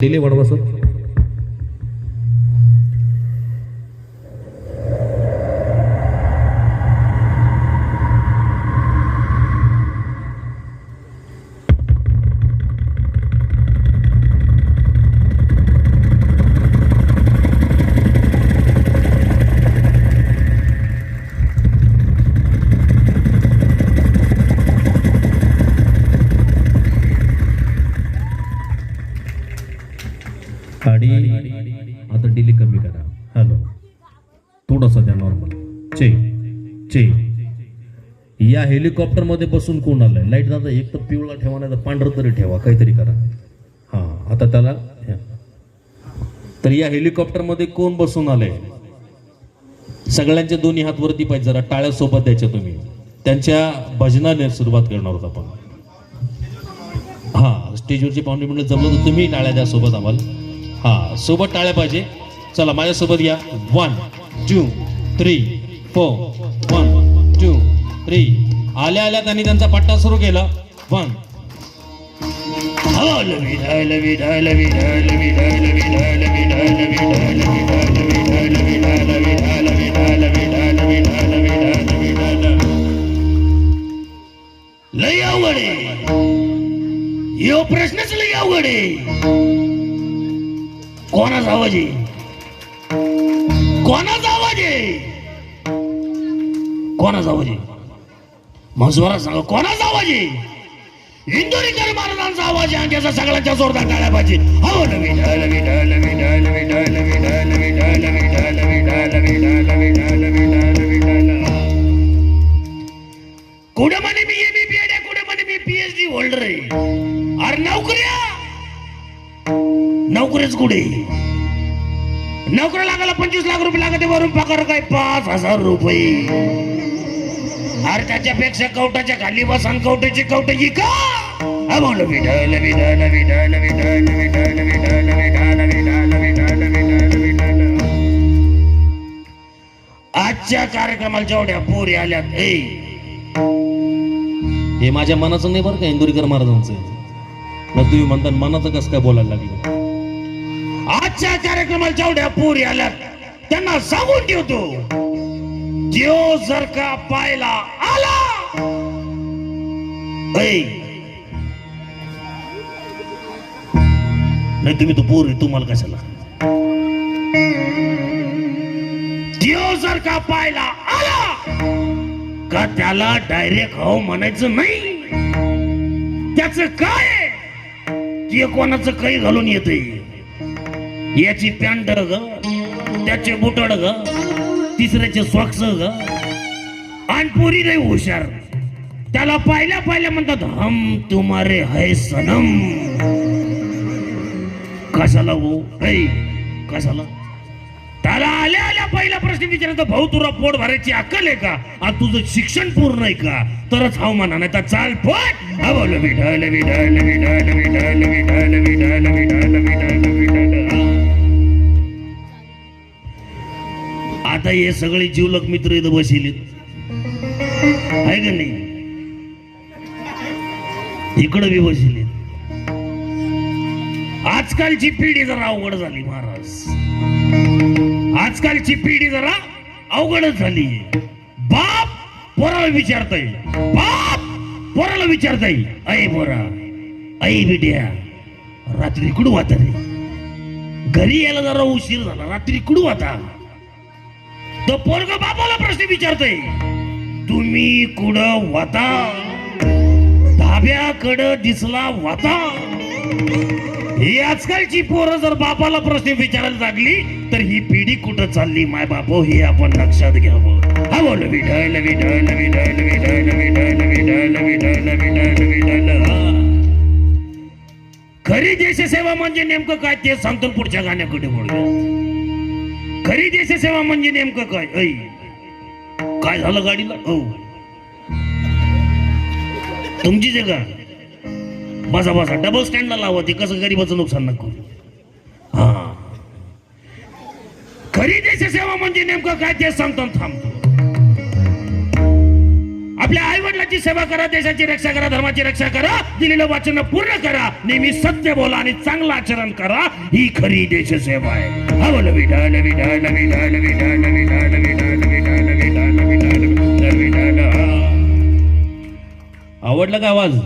Delay वाढवा sir खाडी आता डिले कमी करा. हॅलो थोडासा द्या नॉर्मल चे चे या हेलिकॉप्टरमध्ये बसून कोण आलंय? लाइट दादा एक तर पिवळा ठेवा नाही तर पांढरं तरी ठेवा. काहीतरी करा. हा आता त्याला तर या हेलिकॉप्टरमध्ये कोण बसून आलंय? सगळ्यांचे दोन्ही हात वरती पाहिजे जरा टाळ्या सोबत द्यायच्या तुम्ही. त्यांच्या भजनाने सुरुवात करणार आहोत आपण. हा स्टेजवरची पाहुणे म्हणलं जमलं तर तुम्ही टाळ्या द्या सोबत आम्हाला. हा सोबत टाळ्या पाहिजे चला माझ्यासोबत या one two three four one two three आल्या आल्या त्यांनी त्यांचा पट्टा सुरू केला वन लय अवघड आहे यो प्रश्नच लय अवघड आहे कोणाचा आवाज आहे कोणाचा आवाज आहे कोणाचा आवाज आहे मग स्वरात सांगा कोणाचा आवाज आहे इंदोरीकर महाराजांचा आवाज आहे आणि त्याचा सगळ्यांच्या जोरदार टाळ्या पाहिजे हो नवी ढळ नवी ढळ नवी ढळ नवी ढळ नवी ढळ नवी ढळ नवी विठाल नवी विठाल नवी विठाल नवी विठाल नवी विठाल नवी विठाल कुठे म्हणे मी एम बी एड आहे कुठे म्हणे मी पीएचडी होल्डर आहे अरे नोकऱ्या नोकरीच कुठे? नोकरी लागायला पंचवीस लाख रुपये लागते वरून पगार काय? पाच हजार रुपये. अरे त्याच्यापेक्षा कवटाच्या खाली बसन कवटाची कवटाची का बोल विठाल विठाल विठाल विठाल विठाल विठाल विठाल विठाल विठाल विठाल विठाल आजच्या कार्यक्रमाला जेवढ्या पोरी आल्यात ए. हे माझ्या मनाचं नाही बरं का इंदुरीकर महाराजांचं? मग तुम्ही म्हणता मनाचं कसं काय बोलायला लागलं? आजच्या कार्यक्रमाला जेवढ्या पूर आल्या त्यांना सांगून ठेवतो देव जर का पायला आला नाही तुम्ही तो पोर तुम्हाला कशाला? देव जर का पायला आला का त्याला डायरेक्ट हो म्हणायचं नाही? त्याच काय ते कोणाचं काही घालून येतंय? याची पॅन्ट ग त्याचे बुटड ग तिसऱ्याचे सॉक्स ग आणि पुरी नाही हुशार त्याला पाहिल्या पाहिल्या म्हणतात हम तुम्हारे है सनम कशाला भाऊ ऐ कशाला त्याला आल्या आल्या पहिला प्रश्न विचारायचा भाऊ तुला पोट भरायची अक्कल आहे का आणि तुझं शिक्षण पूर्ण आहे का तरच हाव म्हणा नाही तर चाल पट हा बोल विठाल विठाल विठाल विठाल विठाल विठाल विठाल विठाल आता हे सगळे जीवलक मित्र इथं बसिले आहे का नाही? इकडं बी बसिले आजकालची पिढी जरा अवघड झाली महाराज. आजकालची पिढी जरा अवघडच झाली. बाप पोराला विचारताय. बाप पोराला विचारताय. अय पोरा अय बिट्या रात्री कुठं वाता रे? घरी यायला जरा उशीर झाला. रात्री कुठं वाता तो पोरग बापाला प्रश्न विचारतय तुम्ही कुठं वाता? धाब्याकडं दिसला वाता? ही आजकालची पोरं जर बापाला प्रश्न विचारायला लागली तर ही पिढी कुठं चालली माय बापो? हे आपण लक्षात घ्यावं. हा बोल विठाल विठाल विठाल विठाल विठाल विठाल विठाल विठाल विठाल हा. खरी देशसेवा म्हणजे नेमकं काय ते सांगतो पुढच्या गाण्याकडे बोलूया. खरी देशसेवा म्हणजे नेमकं काय? ऐ काय झालं गाडीला? हो तुमची जगा. बसा बसा. डबल स्टँडला लावा. ते कसं गरीबाचं नुकसान नको. हा. खरी देशसेवा म्हणजे नेमकं काय? ते सांगतो थांबतो. आपल्या आई वडिलांची सेवा करा देशाची रक्षा करा धर्माची रक्षा करा दिलेलं वाचन पूर्ण करा नेहमी सत्य बोला आणि चांगलं आचरण करा ही खरी देशसेवा आहे हवल आवडला का आवाज